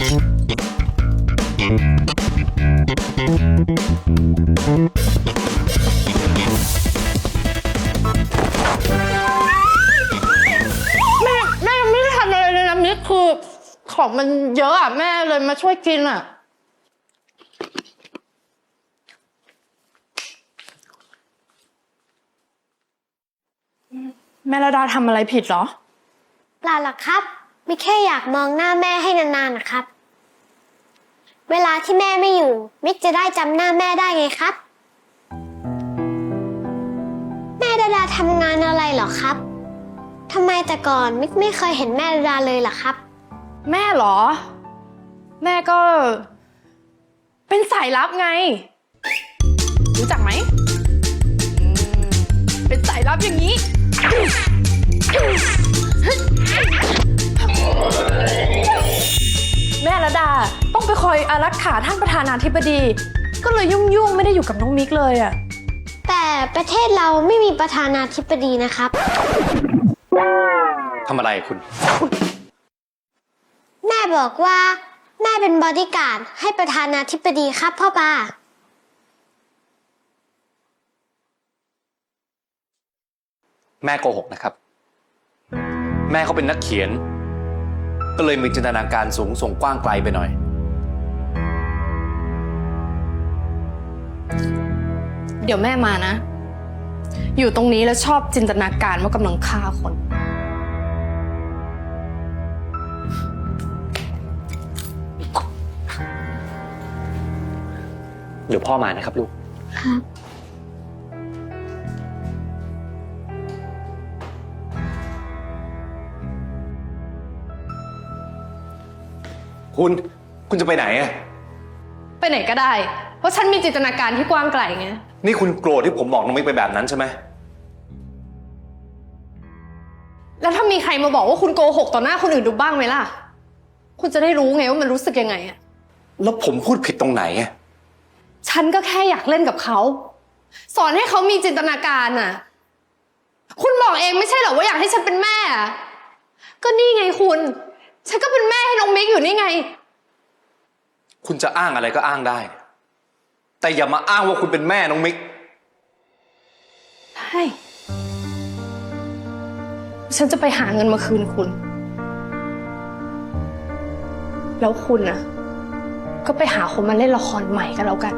แม่แม่ไม่ได้ทำอะไรเลยนะมิกคือ ของมันเยอะอะ แม่เลยมาช่วยกินอะ แม่ระดาทำอะไรผิดเหรอ เปล่าหรอครับ มิกแค่อยากมองหน้าแม่ให้นานๆนะครับ เวลาที่แม่ไม่อยู่ มิกจะได้จำหน้าแม่ได้ไงครับ แม่ดาดาทำงานอะไรเหรอครับทำไมแต่ก่อนมิกไม่เคยเห็นแม่ดาดาเลยเหรอครับ แม่เหรอ แม่ก็ เป็นสายลับไง รู้จักไหมอืมเป็นสายลับอย่างนี้ แม่ระดาต้องไปคอยอารักขาท่านประธานาธิบดี ก็เลยยุ่งๆ ไม่ได้อยู่กับน้องมิกเลยอะแต่ประเทศเราไม่มีประธานาธิบดีนะครับ ทำอะไรคุณ แม่บอกว่าแม่เป็นบอดี้การ์ดให้ประธานาธิบดีครับพ่อปาแม่โกหกนะครับ แม่เขาเป็นนักเขียน ก็เลยมีจินตนาการสูงส่งกว้างไกลไปหน่อย เดี๋ยวแม่มานะ อยู่ตรงนี้แล้วชอบจินตนาการว่ากำลังฆ่าคน เดี๋ยวพ่อมานะครับลูก ครับ คุณคุณจะไปไหนอะไปไหนก็ได้ เพราะฉันมีจินตนาการที่กว้างไกลไง นี่คุณโกรธที่ผมบอกน้องมิกไปแบบนั้นใช่ไหมแล้วถ้ามีใครมาบอกว่าคุณโกหกต่อหน้าคนอื่นดูบ้างไหมล่ะ คุณจะได้รู้ไงว่ามันรู้สึกยังไงอะแล้วผมพูดผิดตรงไหนอะฉันก็แค่อยากเล่นกับเขา สอนให้เขามีจินตนาการน่ะ คุณบอกเองไม่ใช่เหรอว่าอยากให้ฉันเป็นแม่อะก็นี่ไงคุณ ฉันก็เป็นแม่ให้น้องมิกอยู่นี่ไง คุณจะอ้างอะไรก็อ้างได้ แต่อย่ามาอ้างว่าคุณเป็นแม่น้องมิกใช่ฉันจะไปหาเงินมาคืนคุณ แล้วคุณน่ะก็ไปหาคนมาเล่นละครใหม่กันแล้วกัน